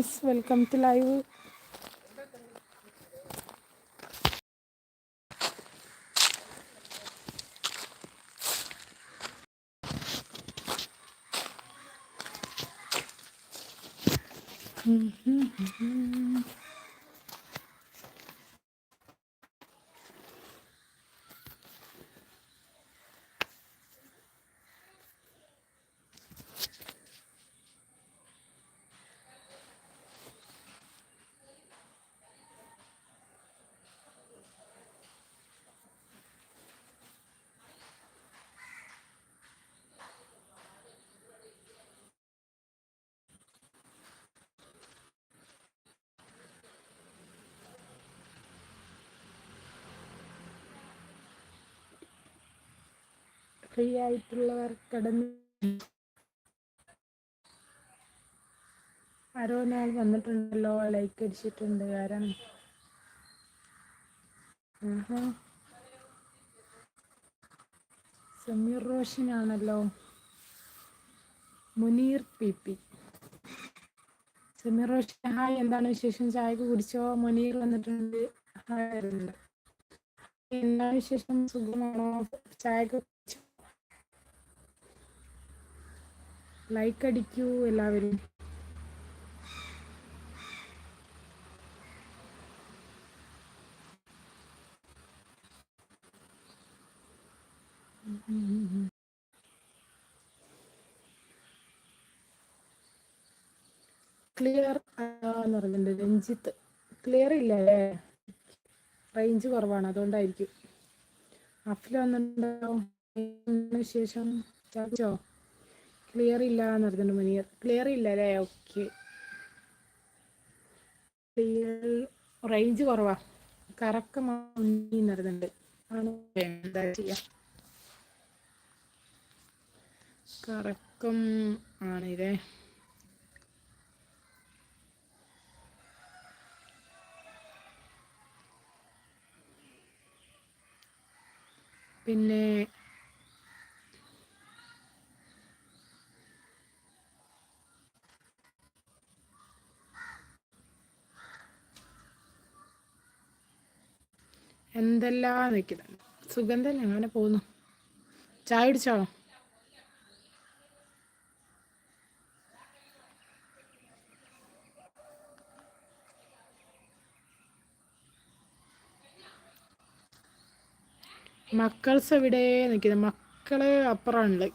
Guys welcome to live free ആയിട്ടുള്ളവർ കടന്ന് ആരോ വന്നിട്ടുണ്ടല്ലോ ലൈക്ക് അടിച്ചിട്ടുണ്ട്. കാരണം Sameer റോഷനാണല്ലോ. Muneer P P. Sameer Roshan hi എന്താണ് വിശേഷം? ചായക്ക് കുടിച്ചോ? മുനീർ വന്നിട്ടുണ്ട്. ഹായ് എന്താണ് വിശേഷം? സുഖമാണോ? ചായക്ക് ലൈക്ക് അടിക്കൂ എല്ലാവരും. ക്ലിയർ എന്ന് പറഞ്ഞിട്ട് രഞ്ജിത്ത്. ക്ലിയർ ഇല്ല അല്ലേ? റേഞ്ച് കുറവാണ് അതുകൊണ്ടായിരിക്കും. അഫില വന്നിട്ടുണ്ടോ? ശേഷം ചാച്ചോ ക്ലിയർ ഇല്ല എന്ന് പറഞ്ഞിട്ടുണ്ട് ക്ലിയർ ഇല്ല അല്ലേ? ഓക്കെ റേഞ്ച് കുറവാ. കറക്കം നടന്നുണ്ട് ആണ് എന്താ ചെയ്യാ? കറക്കം ആണിതേ. പിന്നെ എന്തെല്ലാം നിൽക്കുന്നത് സുഖം തന്നെ അങ്ങനെ പോകുന്നു. ചായ കുടിച്ചോ? മക്കൾസ് എവിടെ നിൽക്കുന്നത് മക്കൾ അപ്പുറമുണ്ട്.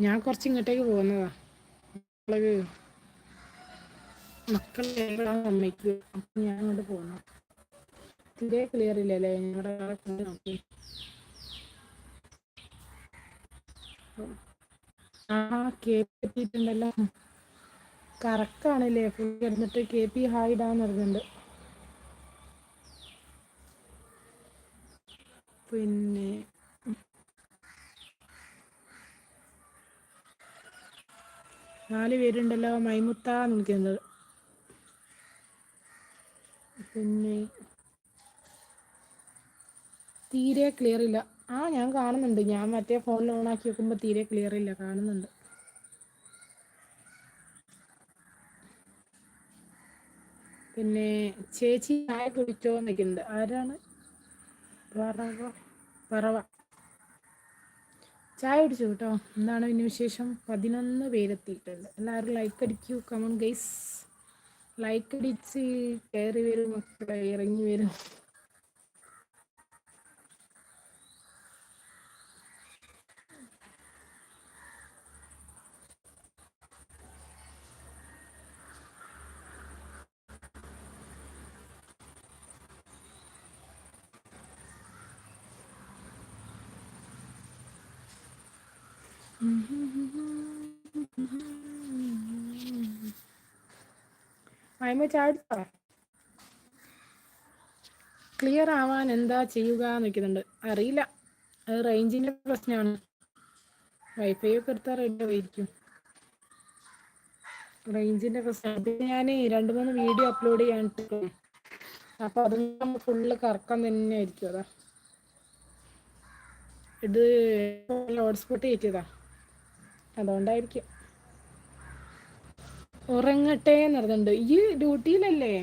ഞാൻ കുറച്ച് ഇങ്ങോട്ടേക്ക് പോകുന്നതാ. മക്കൾ. മക്കൾ അമ്മയ്ക്ക്. അപ്പം ഞാൻ അങ്ങോട്ട് പോകുന്നു. തീരെ ക്ലിയർ ഇല്ലല്ലേ? ഞങ്ങളുടെ നോക്കി ആ കെ പി കറക്റ്റാണല്ലേ ഫുൾ കിടന്നിട്ട് കെ പി ഹായ് ഇടാന്ന് പറഞ്ഞിട്ടുണ്ട്. പിന്നെ നാല് പേരുണ്ടല്ലോ മൈമുത്താന്ന് വിളിക്കുന്നത്. പിന്നെ തീരെ ക്ലിയർ ഇല്ല. ആ ഞാൻ കാണുന്നുണ്ട്. ഞാൻ മറ്റേ ഫോണിൽ ഓൺ ആക്കി വെക്കുമ്പോൾ തീരെ ക്ലിയർ ഇല്ല. കാണുന്നുണ്ട്. പിന്നെ ചേച്ചി ചായ കുടിച്ചോ നിൽക്കുന്നുണ്ട് ആരാണ്? പറവ. പറവ. ചായ കുടിച്ചു കേട്ടോ? എന്താണ് പിന്നെ വിശേഷം? പതിനൊന്ന് പേരെത്തിയിട്ടുണ്ട്. എല്ലാവരും ലൈക്ക് അടിക്കൂ. കമൺ ഗൈസ് ലൈക്ക് അടിച്ച് കയറി വരും. മക്കളെ ഇറങ്ങി വരും. ക്ലിയർ ആവാൻ എന്താ ചെയ്യുക നിൽക്കുന്നുണ്ട്. അറിയില്ല. അത് റേഞ്ചിന്റെ പ്രശ്നമാണ്. വൈഫൈ ഒക്കെ എടുത്താൽ റെഡി ആയിരിക്കും. റേഞ്ചിന്റെ പ്രശ്നം. പിന്നെ ഞാൻ രണ്ട് മൂന്ന് വീഡിയോ അപ്ലോഡ് ചെയ്യാനിട്ട് അപ്പൊ അത് ഫുള്ള് കറക്കം തന്നെ ആയിരിക്കും. അതാ. ഇത് ഹോട്ട്സ്പോട്ട് കയറ്റിയതാ അതുകൊണ്ടായിരിക്കും. ഉറങ്ങട്ടെ എന്ന് പറഞ്ഞിട്ടുണ്ട്. ഈ ഡ്യൂട്ടിയിലല്ലേ?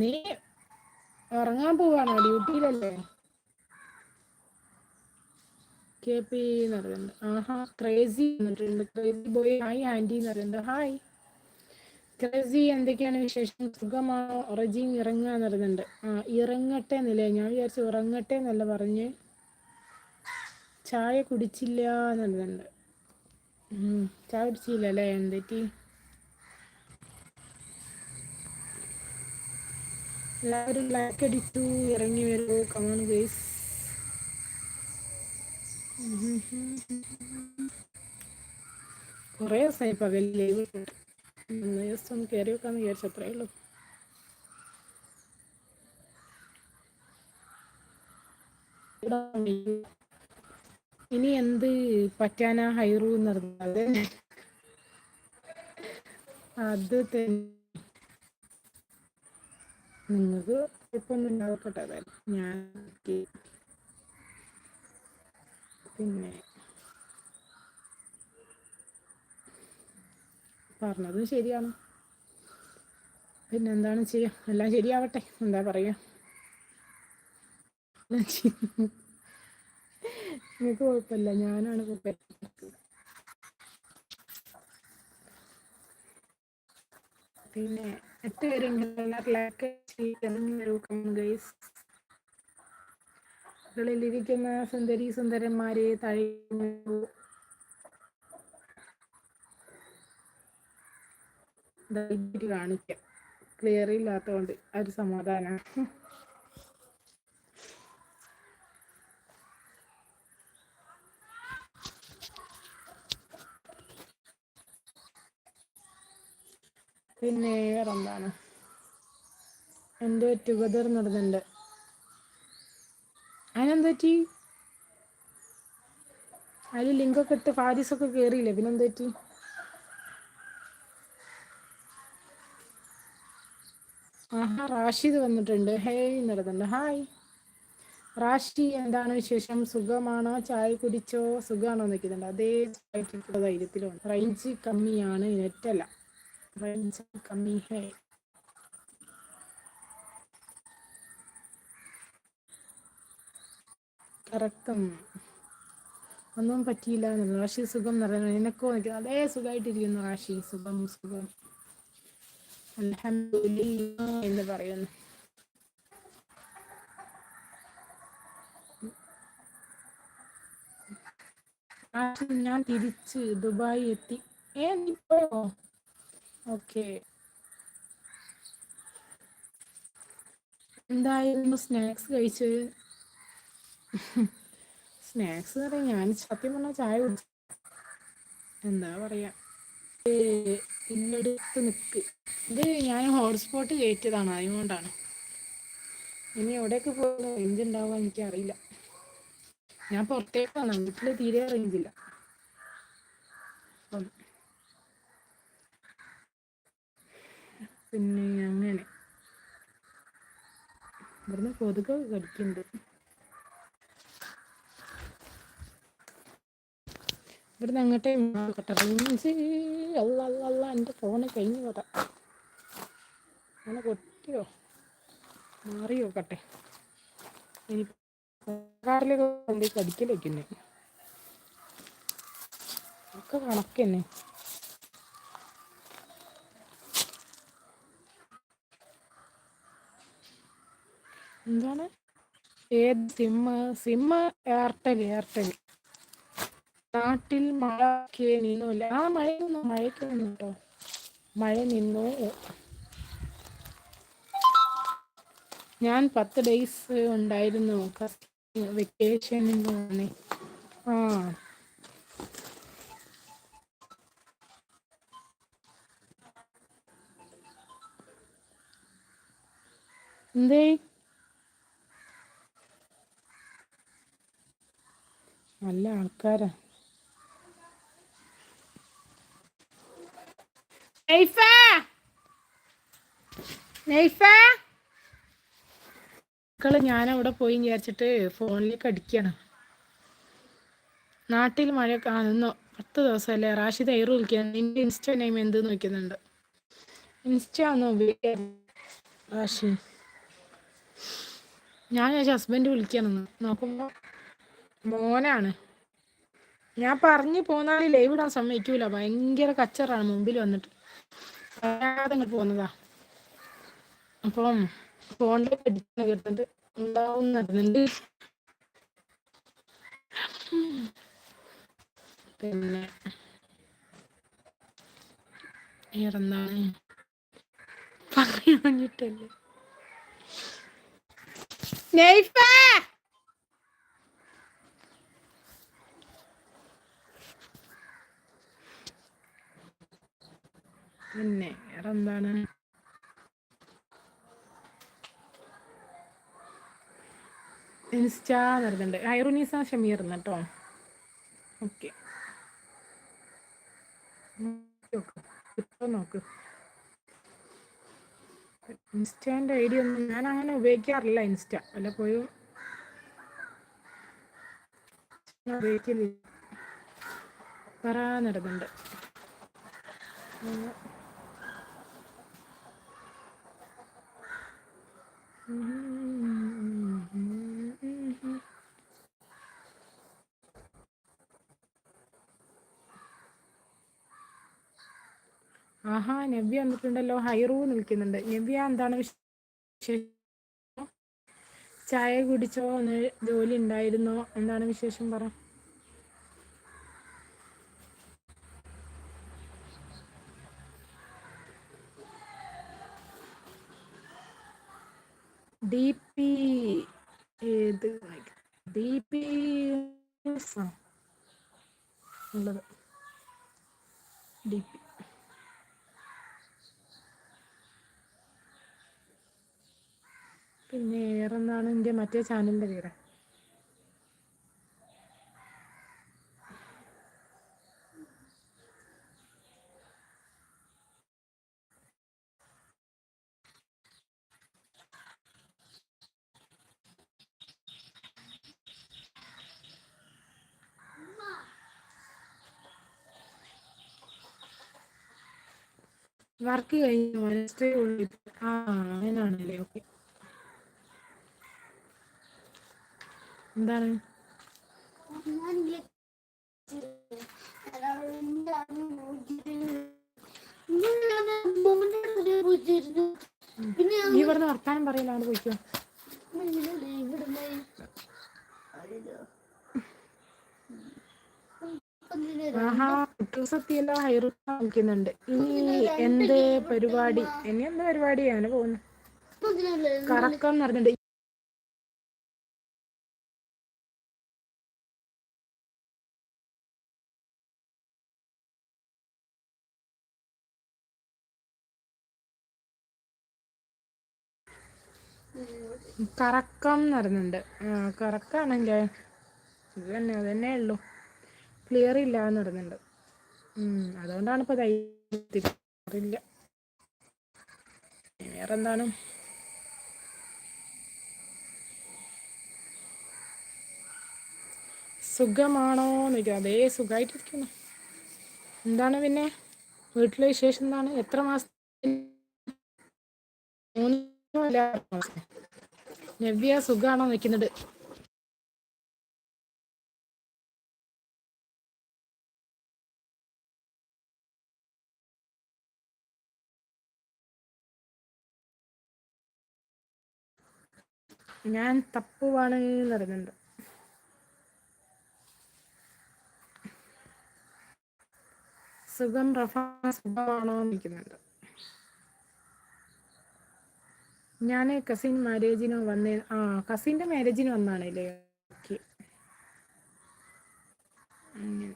നീ ഉറങ്ങാൻ പോവാണോ? ഡ്യൂട്ടിയിലല്ലേ? കെ പി എന്ന് പറയുന്നുണ്ട് ആഹാ ക്രേസി എന്നിട്ടുണ്ട് ക്രേസി ബോയ് ഹായ് ആന്റി എന്ന് പറയുന്നുണ്ട് ഹായ്. ക്രേസി എന്തൊക്കെയാണ് വിശേഷം? സുഖമാണോ? റജീം ഇറങ്ങുക എന്ന് പറയുന്നുണ്ട് ആ ഇറങ്ങട്ടെ എന്നല്ലേ? ഞാൻ വിചാരിച്ചു ഉറങ്ങട്ടെ എന്നല്ല പറഞ്ഞ് ചായ കുടിച്ചില്ല എന്നുള്ളതുണ്ട്. ചായ കുടിച്ചില്ല അല്ലേ? എന്തേറ്റി എല്ലാവരും ലൈക്ക് അടിച്ചു ഇറങ്ങി വരൂ. കമോൺ ഗൈസ് കുറേ ദിവസമായി പകൽ ലൈവ് മൂന്ന് ദിവസം കയറി വെക്കാന്ന് വിചാരിച്ചു. അത്രേ ഉള്ളൂ. ഇനി എന്ത് പറ്റാനാ ഹൈറു എന്ന് പറഞ്ഞത് അത് നിങ്ങൾക്ക് കുഴപ്പമൊന്നും ഞാൻ പിന്നെ പറഞ്ഞത് ശരിയാണ്. പിന്നെ എന്താണ് ചെയ്യാം? എല്ലാം ശരിയാവട്ടെ. എന്താ പറയാ? നിങ്ങൾക്ക് കുഴപ്പമില്ല. ഞാനാണ് പിന്നെ എട്ട് പേരെങ്കിലും ിലിരിക്കുന്ന സുന്ദരി സുന്ദരന്മാരെ തഴി കാണിക്കാം. ക്ലിയർ ഇല്ലാത്തതുകൊണ്ട് ഒരു സമാധാനം. പിന്നെ വേറെന്താണ്? എന്റെ ടുഗദർ നടന്നുണ്ട്. അതിനെന്താ പറ്റി അതിൽ ലിങ്കൊക്കെ ഇട്ട് ഫാരിസൊക്കെ കയറിയില്ലേ പിന്നെന്താ പറ്റി ആഹാ റാഷിദ് വന്നിട്ടുണ്ട്. ഹേയ് നടന്നുണ്ട്. ഹായ്. റാഷി എന്താണ് വിശേഷം? സുഖമാണോ? ചായ കുടിച്ചോ? സുഖമാണോ നിൽക്കുന്നുണ്ട് അതേ ധൈര്യത്തിലുണ്ട്. റേഞ്ച് കമ്മിയാണ് നെറ്റല്ല റേഞ്ച് कमी ഹേ കറക്കം. ഒന്നും പറ്റിയില്ല റാഷി സുഖം നിറഞ്ഞു നിനക്കോ നിൽക്കുന്നു അതേ സുഖമായിട്ടിരിക്കുന്നു റാഷി സുഖം സുഖം. എന്ന് പറയുന്നു. ഞാൻ തിരിച്ച് ദുബായി എത്തി ഏ നീ പോയോ? ഓക്കെ. എന്തായിരുന്നു സ്നാക്സ് കഴിച്ചത്? സ്നാക്സ് എന്ന് പറയാം ഞാൻ സത്യം പറഞ്ഞാൽ ചായ കുടിച്ചു എന്താ പറയാ? ഇന്നെടുത്ത് നിൽക്ക് ഇത് ഞാൻ ഹോട്ട്സ്പോട്ട് കയറ്റിയതാണ് അതുകൊണ്ടാണ്. ഇനി എവിടെയൊക്കെ പോകുന്നു റേഞ്ച് ഉണ്ടാവുക എനിക്കറിയില്ല. ഞാൻ പുറത്തേക്ക് വന്നു വീട്ടിൽ തീരെ റേഞ്ചില്ല അപ്പം പിന്നെ അങ്ങനെ. ഇവിടുന്ന് കൊതുക് കടിക്കുന്നുണ്ട് ഇവിടുന്ന് അങ്ങോട്ടേ റേഞ്ച് അല്ല അല്ല അല്ല എന്റെ ഫോണ് കഴിഞ്ഞു കഥ അങ്ങനെ കൊട്ടിയോ മാറി നോക്കട്ടെ ഇനി കാറിലൊക്കെ കടിക്കൽ ഒക്കെ കണക്കന്നെ. എന്താണ്? ഏത് സിമ്മ സിമ്മ എയർടെൽ എയർടെൽ. നാട്ടിൽ മഴ നിന്നില്ല ആ മഴ നിന്നു. മഴയ്ക്ക് നിന്നു കേട്ടോ. മഴ നിന്നു. ഞാൻ പത്ത് ഡേയ്സ് ഉണ്ടായിരുന്നു. വെക്കേഷനിൽ ആ. എന്തേ? നല്ല ആൾക്കാരാ. മക്കൾ ഞാനവിടെ പോയി വിചാരിച്ചിട്ട് ഫോണിലേക്ക് അടിക്കണം. നാട്ടിൽ മഴ കാണുന്നു പത്ത് ദിവസമല്ലേ? റാഷിദ് എയർ വിളിക്കാൻ നിന്റെ ഇൻസ്റ്റ നെയിം എന്ത് നോക്കുന്നുണ്ട് ഇൻസ്റ്റ ഒന്നും ഉപയോഗിക്കാൻ? റാഷി. ഞാൻ ഹസ്ബൻഡ് വിളിക്കണമെന്ന് നോക്കുമ്പോൾ മോനാണ്. ഞാൻ പറഞ്ഞു പോന്നാലും ലൈവ് ഇടാൻ സമ്മതിക്കൂല. ഭയങ്കര കച്ചറാണ് മുമ്പിൽ വന്നിട്ട്. പറയാതെ പോന്നതാ. അപ്പം ഫോണിൽ അടിച്ചു ഉണ്ടാവുന്നുണ്ട് പിന്നെ ഇറന്നാണ് പറഞ്ഞിട്ടല്ലേ നെയ്ഫേ പിന്നെ വേറെ എന്താണ് ഇൻസ്റ്റാ നടക്കുന്നുണ്ട് ഐറുനീസ ഷമീർ എന്ന് കേട്ടോ. ഓക്കെ. നോക്ക് ഇൻസ്റ്റാന്റെ ഐ ഡി ഒന്നും ഞാൻ അങ്ങനെ ഉപയോഗിക്കാറില്ല ഇൻസ്റ്റ. അല്ല പോയി? ഉപയോഗിക്കില്ല പറ നടക്കുന്നുണ്ട് ആഹാ നവ്യ വന്നിട്ടുണ്ടല്ലോ. ഹൈറൂ നിൽക്കുന്നുണ്ട്. നവ്യ എന്താണ് വിശേഷം ചായ കുടിച്ചോ? ജോലി ഉണ്ടായിരുന്നോ? എന്താണ് വിശേഷം? പറ. ഡി പി ഏത് ഡി പി ഉള്ളത്. ഡി പിന്നെ വേറെന്താണ്? എന്റെ മറ്റേ ചാനലിന്റെ പേര്? വർക്ക് കഴിഞ്ഞു മനസ്സേ ഉള്ളു. ആ അങ്ങനാണല്ലേ ഓക്കെ എന്താണ്? നീ ഇവിടുന്ന് വർത്താനം പറയലാണ് പോയിക്കോ. ആഹാ. കുട്ടൂസത്തിയല്ലോ ഹൈറുട്ട കാണിക്കുന്നുണ്ട്. ഇനി എന്ത് പരിപാടി? ഇനി എന്ത് പരിപാടി അങ്ങനെ പോകുന്നു കറക്കം നടന്നിട്ടുണ്ട് കറക്കം നടന്നുണ്ട് കറക്കാണെങ്കിൽ കറക്കാണെങ്കിലേ ഇത് തന്നെ അത് തന്നെ ഉള്ളൂ. ക്ലിയർ ഇല്ല എന്ന് പറയുന്നുണ്ട് അതുകൊണ്ടാണ് ഇപ്പോൾ ധൈര്യത്തില്ല വേറെന്താണ്? സുഖമാണോ എന്ന് അതേ സുഖമായിട്ടിരിക്കുന്നു എന്താണ് പിന്നെ? വീട്ടിലെ വിശേഷം എന്താണ്? എത്ര മാസം മൂന്ന് നവ്യ സുഖമാണോ നിൽക്കുന്നത് ഞാൻ തപ്പുവാണ് പറയുന്നുണ്ട്. സുഖം റഫ സുഖമാണോ നിൽക്കുന്നുണ്ട് ഞാൻ കസിൻ മാരേജിന് വന്നേ ആ കസിന്റെ മാരേജിന് വന്നാണല്ലേ ഓക്കെ അങ്ങനെ.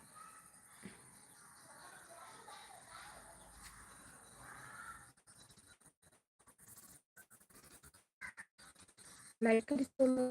ലൈക്ക് അടിച്ചോളൂ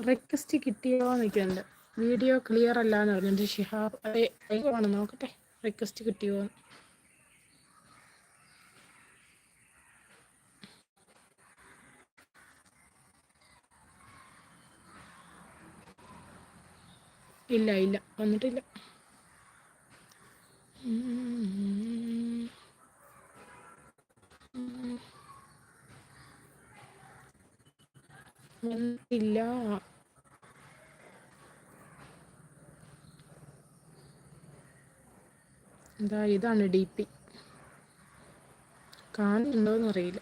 റിക്വസ്റ്റ് കിട്ടിയോ നിൽക്കുന്നുണ്ട് വീഡിയോ ക്ലിയർ അല്ല എന്ന് പറഞ്ഞത് ഷിഹാബ് ആണ് നോക്കട്ടെ. റിക്വസ്റ്റ് കിട്ടിയോ? ഇല്ല ഇല്ല. വന്നിട്ടില്ല. ഇല്ല എന്താ ഇതാണ് ഡി പി? കാണുന്നുണ്ടോന്ന് അറിയില്ല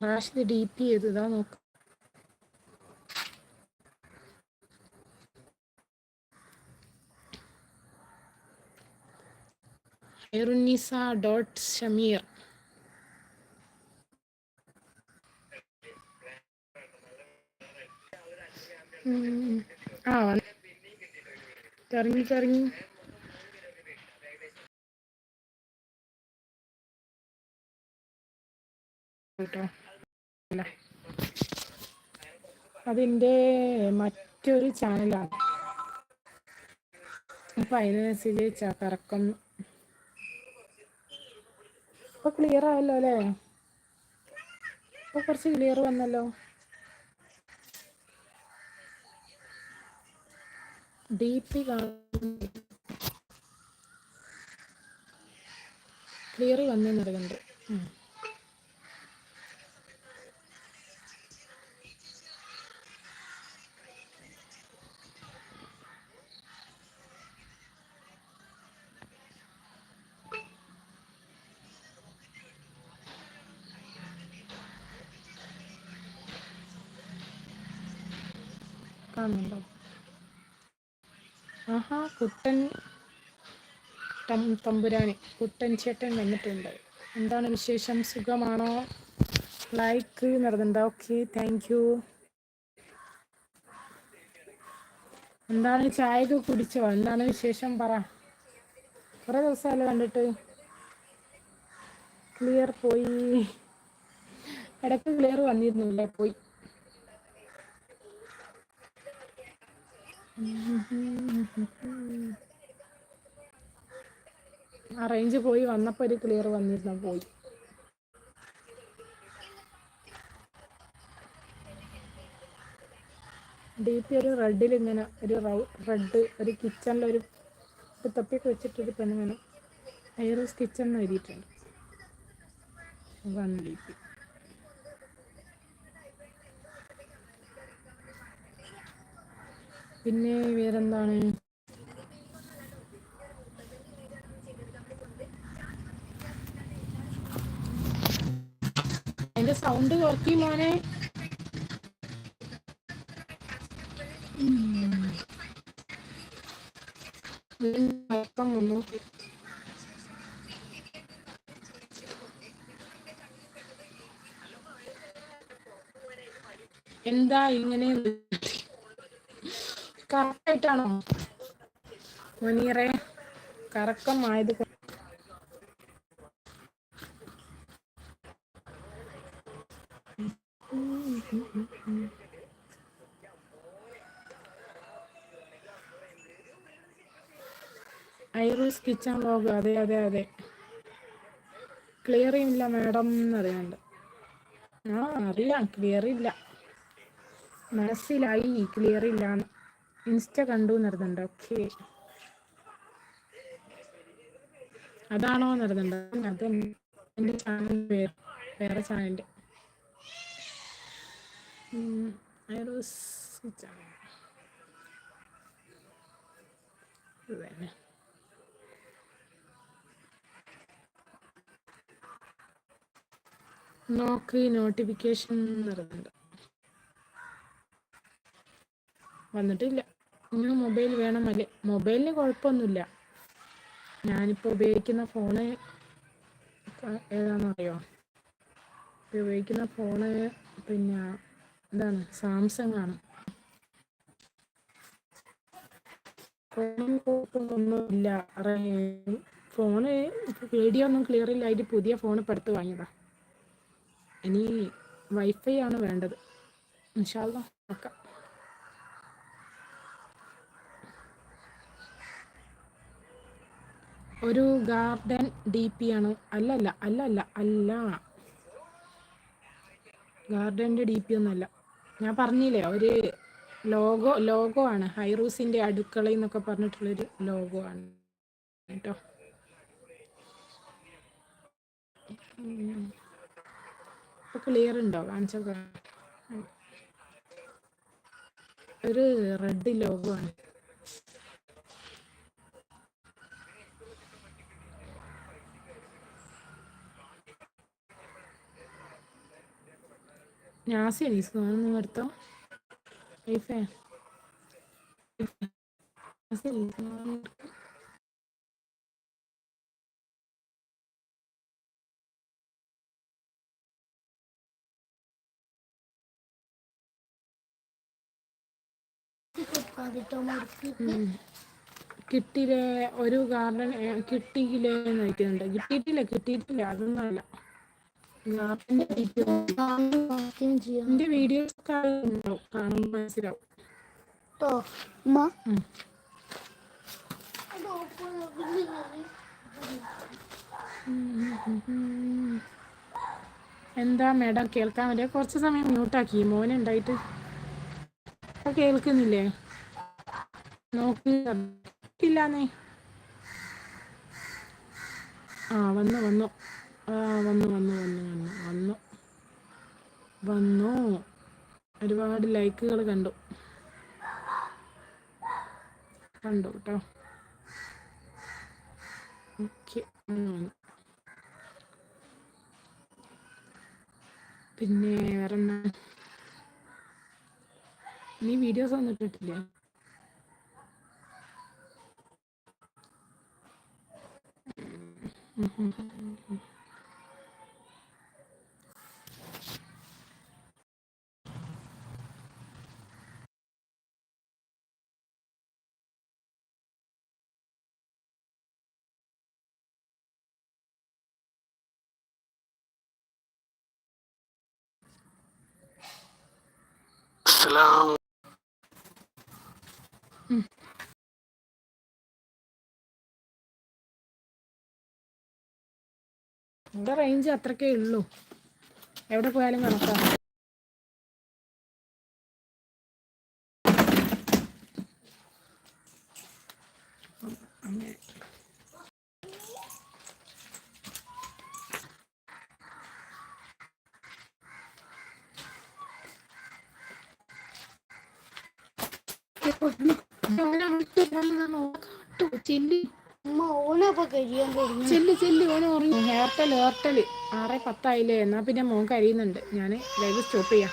റാഷിദ് ഡി പി ചെയ്ത്. ഇതാ നോക്ക. എറുനിസ ഡോട്ട് ഷമീർ. ആ കറങ്ങി കറങ്ങി കേട്ടോ. അതിന്റെ മറ്റൊരു ചാനലാണ്. അപ്പം അതിനനുസരിച്ച് കറക്കം. ഇപ്പൊ ക്ലിയർ ആയല്ലോ അല്ലേ? ഇപ്പൊ കുറച്ച് ക്ലിയർ വന്നല്ലോ. ഡി പി ക്ലിയർ വന്നു നടക്കുന്നുണ്ട് കാണുന്നുണ്ടോ? ആഹാ കുട്ടൻ തമ്പുരാനി കുട്ടൻ ചേട്ടൻ വന്നിട്ടുണ്ട്. എന്താണ് വിശേഷം? സുഖമാണോ? ലൈക്ക് നടന്നുണ്ട് ഓക്കെ താങ്ക് യു എന്താണ് ചായക്ക് കുടിച്ചോ? എന്താണ് വിശേഷം? പറ. കുറെ ദിവസമല്ലേ കണ്ടിട്ട്. ക്ലിയർ പോയി. ഇടയ്ക്ക് ക്ലിയർ വന്നിരുന്നില്ലേ പോയി. ആ റേഞ്ച് പോയി വന്നപ്പോൾ ഒരു ക്ലിയർ വന്നിരുന്ന പോയി. ഡി പി ഒരു റെഡിൽ ഇങ്ങനെ ഒരു റെഡ് ഒരു കിച്ചണിൽ ഒരു തപ്പിയൊക്കെ വെച്ചിട്ടൊരു പെണ്ണിങ്ങനെ ഐറോസ് കിച്ചൺ എന്ന് എഴുതിയിട്ടുണ്ട്. അതാണ് ഡി പി പിന്നെ വേറെന്താണ്? അതിന്റെ സൗണ്ട് കുറക്കി മോനെ? വന്നു എന്താ ഇങ്ങനെ കറക്റ്റായിട്ടാണോ? മുനീറെ കറക്കമായത് ഐറിസ് കിച്ചൺ വ്ലോഗ് അതെ അതെ അതെ. ക്ലിയർ ഇല്ല മാഡം എന്നറിയാണ്ട്. ആ അറിയാം ക്ലിയർ ഇല്ല. മനസ്സിലായി ക്ലിയർ ഇല്ല ഇൻസ്റ്റ കണ്ടു നടന്നുണ്ട് ഓക്കെ. അതാണോ നടന്നുണ്ട് അത് എന്റെ ചാനൽ വേറെ വേറെ ചാനലിന്റെ നോക്കി നോട്ടിഫിക്കേഷൻ നടന്നുണ്ട് വന്നിട്ടില്ല. ഇങ്ങനെ മൊബൈൽ വേണമല്ലേ മൊബൈലിന് കുഴപ്പമൊന്നുമില്ല. ഞാനിപ്പോൾ ഉപയോഗിക്കുന്ന ഫോണ് ഏതാണെന്നറിയോ ഉപയോഗിക്കുന്ന ഫോണ് പിന്നെ എന്താണ്? സാംസങ് ആണ്. കുഴപ്പമൊന്നുമില്ല. ഫോണ് വീഡിയോ ഒന്നും ക്ലിയർ ഇല്ല. അതിന്റെ പുതിയ ഫോൺ ഇപ്പം വാങ്ങിയതാ. ഇനി വൈഫൈ ആണ് വേണ്ടത്. ഇൻഷാല്ല നോക്കാം. ഒരു ഗാർഡൻ ഡി പി ആണ്. അല്ലല്ല അല്ലല്ല അല്ല. ഗാർഡന്റെ ഡി പി ഒന്നല്ല ഞാൻ പറഞ്ഞില്ലേ ഒരു ലോഗോ ലോഗോ ആണ്. ഹൈറൂസിന്റെ അടുക്കള എന്നൊക്കെ പറഞ്ഞിട്ടുള്ളൊരു ലോഗോ ആണ് കേട്ടോ. ഇപ്പൊ ക്ലിയർ ഉണ്ടോ? കാണിച്ചൊക്കെ ഒരു റെഡ് ലോഗോ ആണ്. നാസി അനീസ് നാസി അനീസ് കിട്ടിയില്ലേ ഒരു ഗാർഡൻ കിട്ടിയില്ലേ നോക്കുന്നുണ്ട് കിട്ടിയിട്ടില്ല കിട്ടിയിട്ടില്ല. അതൊന്നുമല്ല ഗാർഡന്റെ എന്റെ വീഡിയോസ് കാണുമ്പോൾ മനസ്സിലാവും. എന്താ മേഡം കേൾക്കാൻ പറ്റിയ കുറച്ച് സമയം മ്യൂട്ടാക്കി. മോനുണ്ടായിട്ട് കേൾക്കുന്നില്ലേ? നോക്കില്ലാന്നേ ആ വന്നു വന്നു. ആ വന്നു വന്നു വന്നു വന്നു വന്നു. വന്നു. ഒരുപാട് ലൈക്കുകൾ കണ്ടു. കണ്ടു കേട്ടോ. ഓക്കെ പിന്നെ വേറെ നീ വീഡിയോസ് ഒന്നും ഇട്ടിട്ടില്ലേ? ഇവിടെ റേഞ്ച് അത്രക്കേ ഉള്ളൂ. എവിടെ പോയാലും കണക്കാണ് ചെല്ലി ഓന് ഉറങ്ങി. ഹെയർട്ടൽ എയർടെൽ ആറ് പത്തായില്ലേ? എന്നാ പിന്നെ മോൻ കരിയുന്നുണ്ട്. ഞാൻ ലൈവ് സ്റ്റോപ്പ് ചെയ്യാം.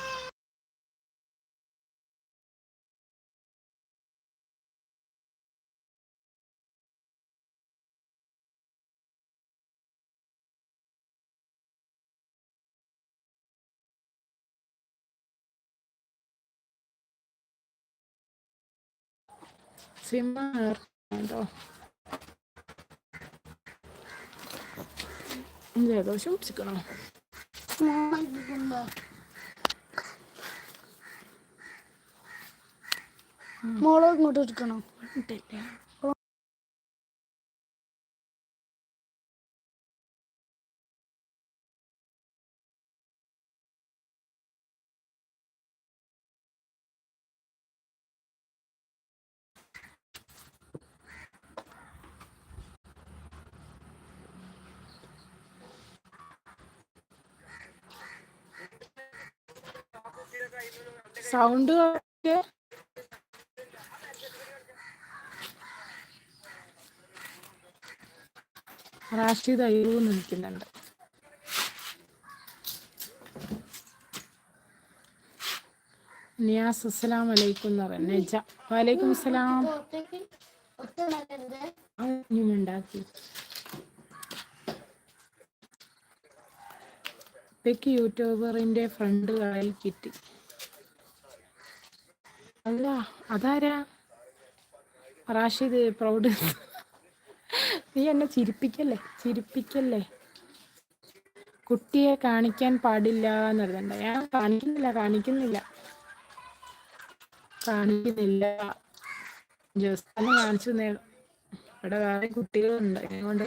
സിമ്മ കേട്ടോ ജലദോഷം പിടിച്ചിക്കണോ മോളെ ഇങ്ങോട്ട് എടുക്കണോ സൗണ്ട് റാഷിദ് അയ്യൂന്ന് നിൽക്കുന്നുണ്ട്. നിയാസ് അസ്സലാം വലൈക്കും എന്ന് പറയാം നജ. വലൈക്കും അസ്സലാം ഉണ്ടാക്കി. യൂട്യൂബറിന്റെ ഫ്രണ്ട് ആയി കിട്ടി. അല്ല അതാരാ? റാഷിദ് പ്രൗഡ് നീ എന്നെ ചിരിപ്പിക്കല്ലേ? ചിരിപ്പിക്കല്ലേ? കുട്ടിയെ കാണിക്കാൻ പാടില്ല എന്നറിയണ്ട ഞാൻ കാണിക്കുന്നില്ല കാണിക്കുന്നില്ല. കാണിക്കുന്നില്ല. ജസ്റ്റ് കാണിച്ചു ഇവിടെ വേറെ കുട്ടികളുണ്ട്. അതുകൊണ്ട്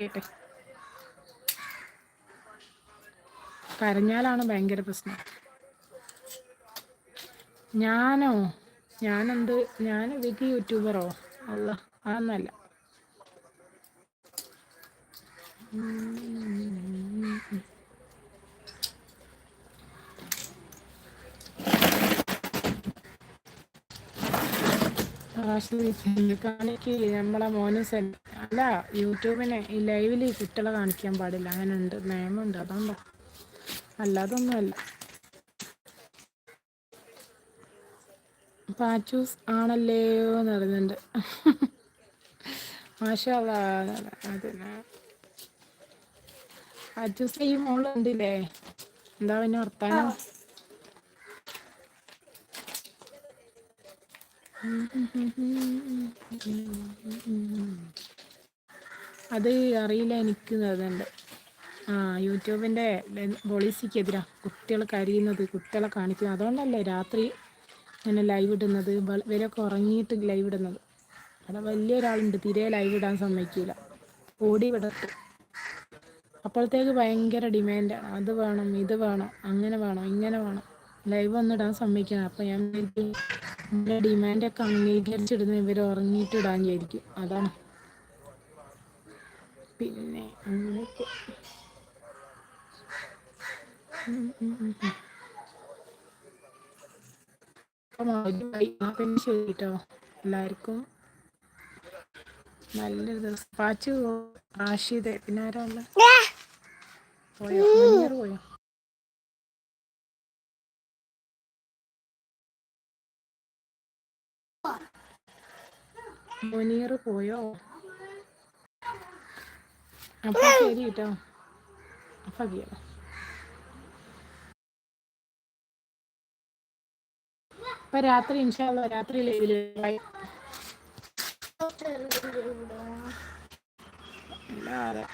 കേട്ടെ കരഞ്ഞാലാണ് ഭയങ്കര പ്രശ്നം. ഞാനോ? ഞാനെന്ത്? ഞാൻ വിധി യൂട്യൂബറോ. അല്ല അതൊന്നല്ല നമ്മളെ മോനും സെൽ അല്ല യൂട്യൂബിനെ ഈ ലൈവിൽ കുട്ടികളെ കാണിക്കാൻ പാടില്ല. അങ്ങനെ ഉണ്ട് നിയമമുണ്ട് അതുകൊണ്ടോ അല്ലാതൊന്നുമല്ല. പാച്ചൂസ് ആണല്ലേയോ എന്ന് പറയുന്നുണ്ട് മാഷാ അതിന്. പാച്ചൂസ് ഈ മോളുണ്ടില്ലേ എന്താ പിന്നെ വർത്താനം? അത് അറിയില്ല എനിക്ക് അതുണ്ട് ആ യൂട്യൂബിന്റെ യൂട്യൂബിന്റെ പോളിസിക്കെതിരാ കുട്ടികൾ കരയുന്നത് കുട്ടികളെ കാണിക്കുന്നത്. അതുകൊണ്ടല്ലേ രാത്രി ഇങ്ങനെ ലൈവ് ഇടുന്നത്. വരെ ഉറങ്ങിയിട്ട് ലൈവ് ഇടുന്നത്. അവിടെ വലിയൊരാളുണ്ട്. തീരെ ലൈവ് ഇടാൻ സമ്മതിക്കില്ല ഓടി വിടത്തു അപ്പോഴത്തേക്ക് ഭയങ്കര ഡിമാൻഡാണ് അത് വേണം ഇത് വേണം അങ്ങനെ വേണം ഇങ്ങനെ വേണം. ലൈവ് ഒന്നും ഇടാൻ സമ്മതിക്കണം അപ്പം ഞാൻ എന്റെ ഡിമാൻഡൊക്കെ അംഗീകരിച്ചിടുന്ന ഇവർ ഉറങ്ങിയിട്ട് ഇടാൻ വിചാരിക്കും. അതാണ്. പിന്നെ അങ്ങനെയൊക്കെ. അപ്പം മതി. ആ പിന്നെ ശരി കേട്ടോ എല്ലാവർക്കും നല്ലൊരു ദിവസം. പാച്ചു റാഷിദ് പിന്നെ ആരാ പോയോ? മുനീർ പോയോ? അപ്പൊ ശരി കേട്ടോ അപ്പൊ അപ്പൊ രാത്രി ഇൻഷാല്ല രാത്രി ലൈവിലായി അല്ലാതെ